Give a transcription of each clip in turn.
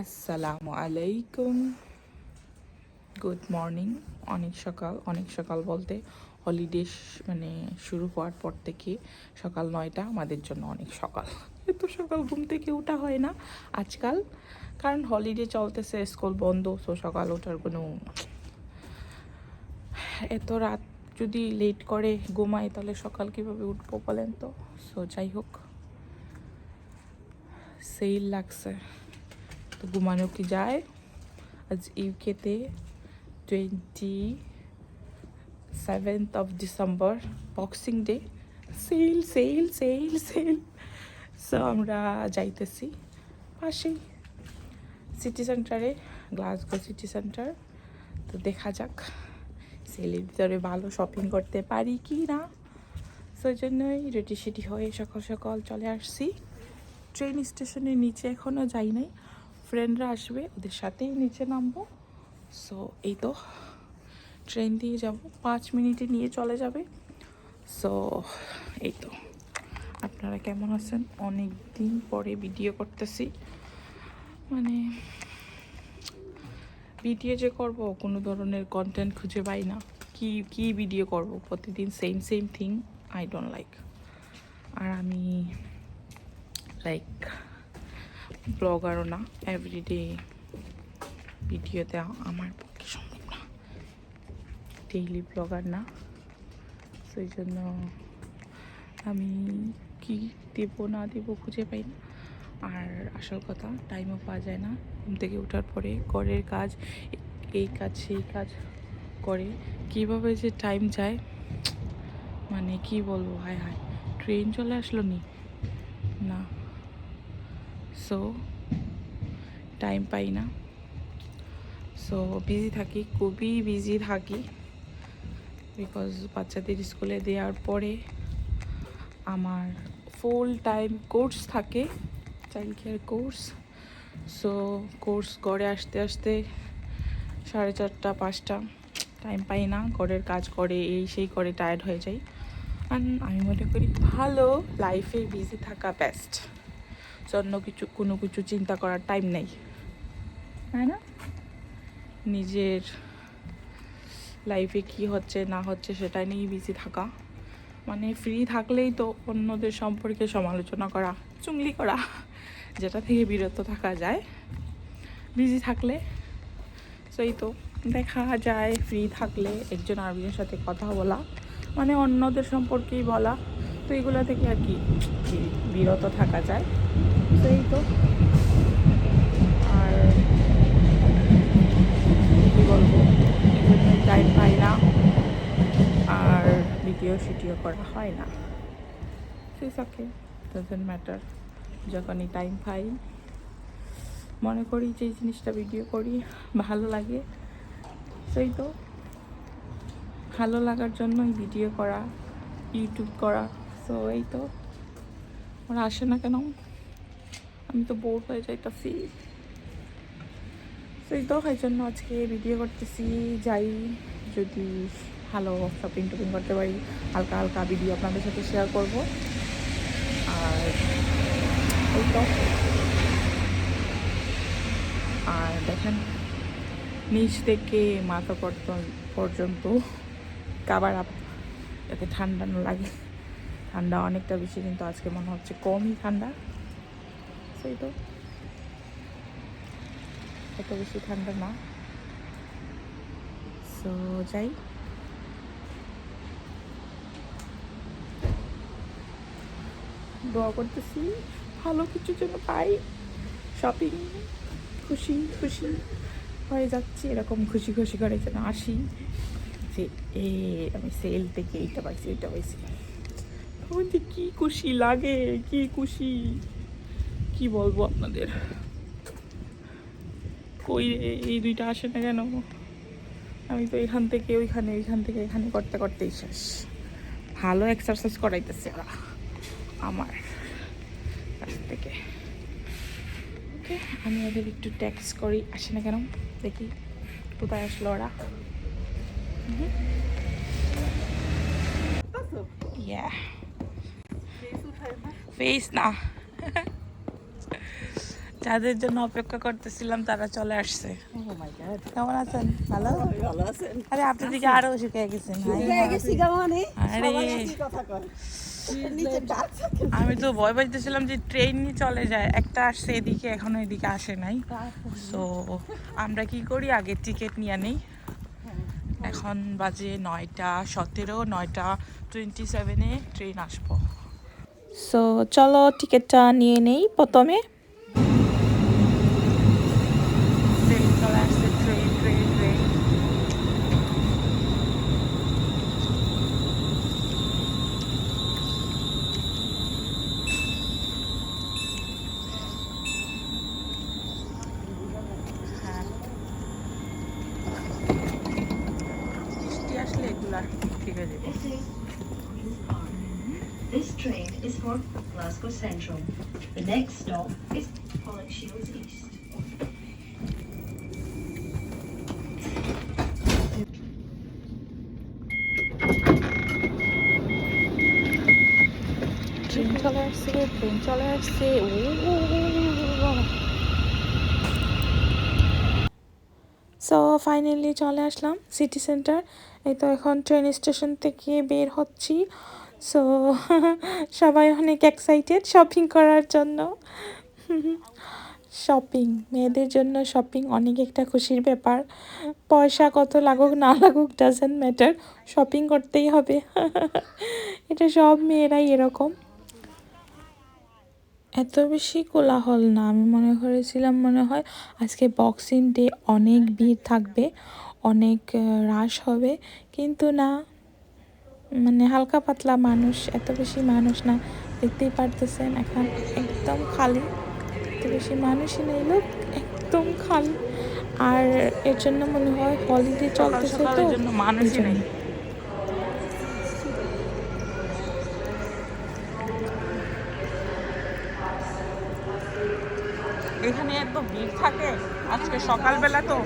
আসসালামু আলাইকুম। Good morning অনেক সকাল অনেক সকাল বলতে হলিডে মানে শুরু হওয়ার পর থেকে সকাল নয়টা আমাদের জন্য অনেক সকাল। এত সকাল ঘুম থেকে ওঠা হয় না আজকাল। কারণ হলিডে চলতেছে স্কুল বন্ধ, তো সকাল ওঠার কোনো এত রাত যদি লেট করে ঘুমাই তাহলে সকাল কীভাবে উঠবো বলেন তো? সো যাই হোক সেল লাগছে। ঘুমানো কি যায়? আজ ইউকেতে twenty seventh of December boxing day sale sale sale sale so আমরা যাইতেছি পাশেই সিটি সেন্টারে গ্লাসগো সিটি সেন্টার তো দেখা যাক সেলের ভিতরে ভালো শপিং করতে পারি কি না। সেই জন্যই রেডি সেটি হয়ে সকাল সকাল চলে আসছি। ট্রেন স্টেশনের নিচে এখনও যাই নাই। ফ্রেন্ডরা আসবে, ওদের সাথেই নিচে নামবো। সো এই তো ট্রেন দিয়ে যাব। পাঁচ মিনিটে নিয়ে চলে যাবে। সো এই তো। আপনারা কেমন আছেন? অনেক দিন পরে ভিডিও করতেছি। মানে ভিডিও যে করব, কোনো ধরনের কন্টেন্ট খুঁজে পাই না। কি কি ভিডিও করব? প্রতিদিন same same thing I don't like আর আমি লাইক ব্লগারও না এভরিডে ভিডিও দেওয়া আমার পক্ষে সম্ভব না। ডেইলি ব্লগার না। সেই জন্য আমি কি দেবো, না দেবো খুঁজে পাই না। আর আসল কথা টাইমও পাওয়া যায় না। ঘুম থেকে ওঠার পরে ঘরের কাজ, এই কাজ, সেই কাজ করে। কীভাবে যে টাইম যায় মানে কি বলব, হায় হায়। ট্রেন চলে আসলো নি? না। সো টাইম পাই না। সো বিজি থাকি, খুবই বিজি থাকি। বিকজ বাচ্চাদের স্কুলে দেওয়ার পরে আমার ফুল টাইম কোর্স থাকে child care course so course ঘরে আসতে আসতে সাড়ে চারটা, পাঁচটা টাইম পাই না। ঘরের কাজ করে, এই সেই করে টায়ার্ড হয়ে যাই। আর আমি মনে করি ভালো লাইফে বিজি থাকা বেস্ট অন্য কিছু, কোনো কিছু চিন্তা করার টাইম নেই। তাই না? নিজের লাইফে কি হচ্ছে, না হচ্ছে সেটা নিয়েই বিজি থাকা। মানে ফ্রি থাকলেই তো অন্যদের সম্পর্কে সমালোচনা করা, চুংলি করা, যেটা থেকে বিরত থাকা যায়। বিজি থাকলে সেই তো, দেখা যায় ফ্রি থাকলে, একজন আরেকজনের সাথে কথা বলা মানে অন্যদের সম্পর্কেই বলা। তো এগুলো থেকে আর কি বিরত থাকা যায়। সেই তো। আর কি বলব? টাইম পাই না। আর ভিডিও শিডিও করা হয় না। সিস ওকে ডাজেন্ট ম্যাটার যখনই টাইম পাই। মনে করি যে জিনিসটা ভিডিও করি, ভালো লাগে। সেই তো। ভালো লাগার জন্যই ভিডিও করা ইউটিউব করা। সো এই তো। ওরা আসে না কেন? আমি তো বোর হয়ে যাইতাছি। সেই তো, এই জন্য আজকে ভিডিও করতেছি। যাই, যদি ভালো শপিং টপিং করতে পারি, হালকা হালকা ভিডিও আপনাদের সাথে শেয়ার করব। আর এই তো। আর দেখেন, নিচ থেকে মাথা পর্যন্ত কাবার আপ যাতে ঠান্ডা না লাগে। ঠান্ডা অনেকটা বেশি, কিন্তু আজকে মনে হচ্ছে কমই ঠান্ডা। সেই তো। এত বেশি ঠান্ডা না। সো যাই। দোয়া করতেছি, ভালো কিছু যেন পাই। শপিং খুশি খুশি হয়ে যাচ্ছি। এরকম খুশি খুশি করে যেন আসি। যে, এ, আমি সেল থেকে এইটা পাইছি এইটা পাইছি। যে কী খুশি লাগে কি খুশি। কি বলব আপনাদের? কই এই দুইটা আসে না কেন? আমি তো এখান থেকে ওইখানে ওইখান থেকে এখানে করতে করতেই শেষ। ভালো এক্সারসাইজ করাইতেছে ওরা আমার কাছ থেকে। ওকে আমি ওদের একটু ট্যাক্স করি আসে না কেন? দেখি কোথায় আসলো ওরা? ইয়া ফেস না। যাদের জন্য অপেক্ষা করতেছিলাম তারা চলে আসছে। Oh. কেমন আছেন? ভালো? ভালো আছেন? আরে আপনার দিকে আরও শুকিয়ে গেছেন হয়ে মানে? আরে। আমি তো ভয় পাইতেছিলাম যে ট্রেন চলে যায়। একটা আসছে এদিকে এখনও এদিকে আসে নাই। সো আমরা কি করি? আগে টিকিট নিয়ে নেই। এখন বাজে নয়টা সতেরো নয়টা টোয়েন্টি সেভেনে ট্রেন আসব। সো চলো টিকিটটা নিয়ে নেই প্রথমে। আসলে ঠিক যাবে। This train is for Glasgow Central. The next stop is Pollock Shields East. So finally চলে আসলাম সিটি সেন্টার এই তো এখন ট্রেন স্টেশন থেকে বের হচ্ছি সো সবাই অনেক এক্সাইটেড শপিং করার জন্য। শপিং মেয়েদের জন্য শপিং অনেক একটা খুশির ব্যাপার। পয়সা কত লাগুক, না লাগুক ডাজেন্ট ম্যাটার শপিং করতেই হবে। এটা সব মেয়েরাই এরকম। এত বেশি কোলাহল না, আমি মনে করেছিলাম মনে হয় আজকে বক্সিং ডে অনেক ভিড় থাকবে, অনেক রাশ হবে, কিন্তু না। মানে হালকা পাতলা মানুষ এত বেশি মানুষ না দেখতেই পারতেছেন এখন একদম খালি। এত বেশি মানুষই নেই লোক একদম খালি। আর এর জন্য মনে হয় হলিডে চলতেছে তো। মানুষই নেই। এখানে এত ভিড় থাকে আজকে সকালবেলা তো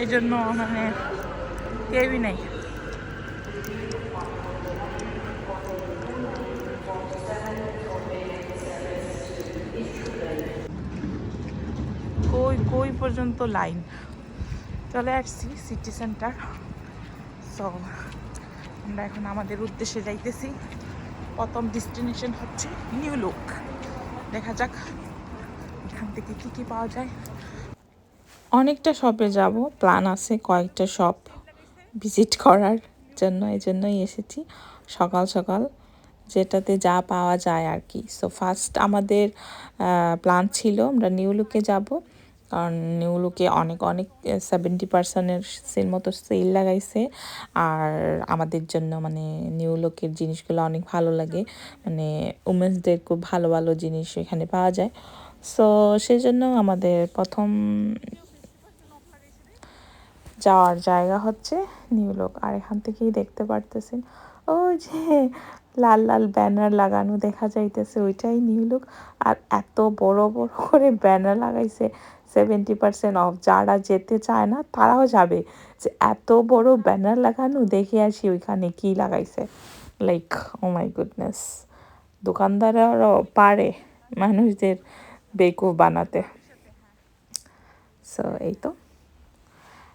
এই জন্য মানে কেউই নেই। কই কই পর্যন্ত লাইন? চলে আসছি সিটি সেন্টার সো আমরা এখন আমাদের উদ্দেশ্যে যাইতেছি। প্রথম ডেস্টিনেশন হচ্ছে নিউ লুক দেখা যাক এখান থেকে কী কী পাওয়া যায়। অনেকটা শপে যাব। প্ল্যান আছে কয়েকটা শপ ভিজিট করার জন্য, এই জন্যই এসেছি। সকাল সকাল যেটাতে যা পাওয়া যায় আর কি। সো ফার্স্ট আমাদের প্ল্যান ছিল আমরা নিউ লুকে যাব। কারণ নিউ লুকে অনেক অনেক সেভেন্টি পার্সেন্টের মতো সেল লাগাইছে। আর আমাদের জন্য মানে নিউ লুকের জিনিসগুলো অনেক ভালো লাগে। মানে উমেন্সদের খুব ভালো ভালো জিনিস এখানে পাওয়া যায়। সো সেই জন্য আমাদের প্রথম যাওয়ার জায়গা হচ্ছে নিউলক। আর এখান থেকেই দেখতে পারতেছেন। ও যে লাল লাল ব্যানার লাগানো দেখা যাইতেছে, ওইটাই নিউ লুক আর এত বড় বড় করে ব্যানার লাগাইছে সেভেন্টি পার্সেন্ট অফ যারা যেতে চায় না, তারাও যাবে। যে এত বড় ব্যানার লাগানো, দেখে আসি ওইখানে কি লাগাইছে। লাইক ও মাই গুডনেস দোকানদাররাও পারে মানুষদের বেকুব বানাতে। সো এই তো।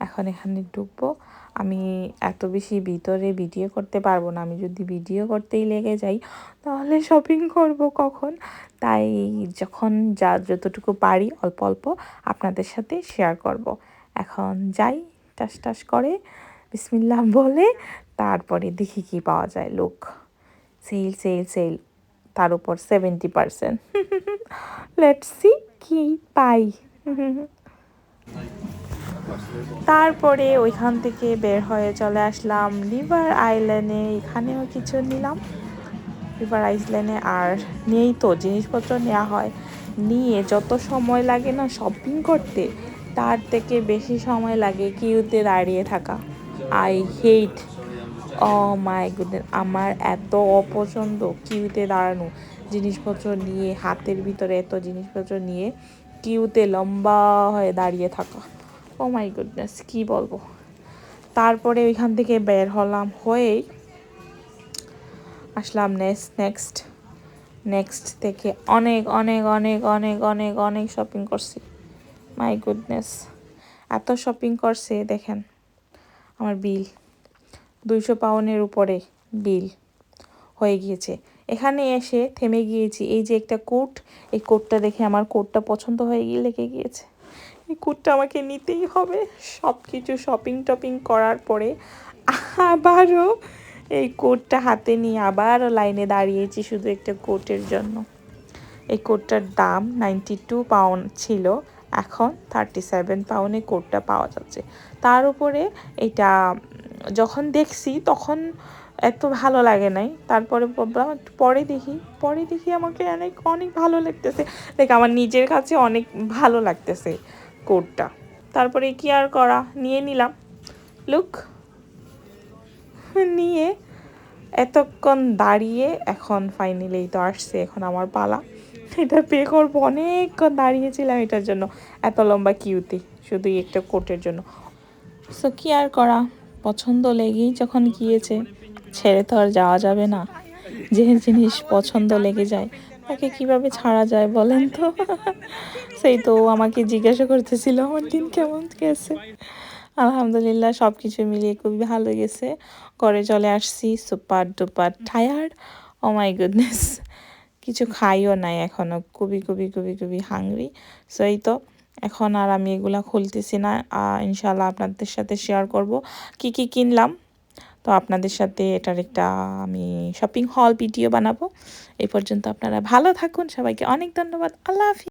এখন এখানে ঢুকবো। আমি এত বেশি ভিতরে ভিডিও করতে পারব না। আমি যদি ভিডিও করতেই লেগে যাই, তাহলে শপিং করব কখন? তাই যখন যা যতটুকু পারি অল্প অল্প আপনাদের সাথে শেয়ার করব। এখন যাই, টাস টাস করে, বিসমিল্লাহ বলে, তারপরে দেখি কি পাওয়া যায়। লোক সেল সেল সেল তার উপর সেভেন্টি পারসেন্ট লেটস কি পাই। তারপরে ওইখান থেকে বের হয়ে চলে আসলাম রিভার আইল্যান্ডে এখানেও কিছু নিলাম। রিভার আইল্যান্ডে আর নেই তো, জিনিসপত্র নেওয়া হয়। নিয়ে যত সময় লাগে না শপিং করতে, তার থেকে বেশি সময় লাগে কিউতে দাঁড়িয়ে থাকা। I hate O my goodness আমার এত অপছন্দ কিউতে দাঁড়ানো। জিনিসপত্র নিয়ে, হাতের ভিতরে এত জিনিসপত্র নিয়ে কিউতে লম্বা হয়ে দাঁড়িয়ে থাকা। ও মাই গুডনেস কী বলব? তারপরে ওইখান থেকে বের হলাম হয়েই আসলাম নেক্সট নেক্সট নেক্সট থেকে অনেক অনেক অনেক অনেক অনেক অনেক শপিং করছি। মাই গুডনেস এত শপিং করছে, দেখেন, আমার বিল দুইশো পাউনের উপরে বিল হয়ে গিয়েছে। এখানে এসে থেমে গিয়েছি, এই যে একটা কোট এই কোটটা দেখে আমার কোটটা পছন্দ হয়ে গিয়ে লেগে গিয়েছে। এই কোটটা আমাকে নিতেই হবে। সব কিছু শপিং টপিং করার পরে আবারও এই কোটটা হাতে নিয়ে আবারও লাইনে দাঁড়িয়েছি শুধু একটা কোটের জন্য। এই কোটটার দাম নাইনটি টু পাউন্ড ছিল, এখন থার্টি সেভেন পাউন্ডে কোটটা পাওয়া যাচ্ছে। তার উপরে এটা, যখন দেখছি তখন এত ভালো লাগে নাই। তারপরে পরে দেখি। পরে দেখি আমাকে অনেক অনেক ভালো লাগতেছে। দেখ, আমার নিজের কাছে অনেক ভালো লাগতেছে। কোটটা তারপরে কি আর করা? নিয়ে নিলাম। লুক। নিয়ে এতক্ষণ দাঁড়িয়ে এখন ফাইনালি তো আসছে এখন আমার পালা। এটা পে করব। অনেকক্ষণ দাঁড়িয়েছিলাম এটার জন্য। এত লম্বা কিউতি শুধু একটা কোটের জন্য। সো কি আর করা? পছন্দ লেগেই যখন গিয়েছে, ছেড়ে তো আর যাওয়া যাবে না। যে জিনিস পছন্দ লেগে যায় তাকে কীভাবে ছাড়া যায় বলেন তো? সেই তো আমাকে জিজ্ঞাসা করতেছিল, আমার দিন কেমন গেছে? আলহামদুলিল্লাহ সব কিছু মিলিয়ে খুবই ভালো গেছে। ঘরে চলে আসছি, super duper tired oh my goodness কিছু খাইও নাই এখনও খুবই খুবই খুবই খুবই হাংরি সো এই তো, এখন আর আমি এগুলা খুলতেছি না। ইনশাল্লাহ আপনাদের সাথে শেয়ার করব। কি কি কিনলাম? তো আপনাদের সাথে এটার একটা, আমি শপিং হল ভিডিও বানাবো। এই পর্যন্ত আপনারা ভালো থাকুন। সবাইকে অনেক ধন্যবাদ। আল্লাহ হাফিজ।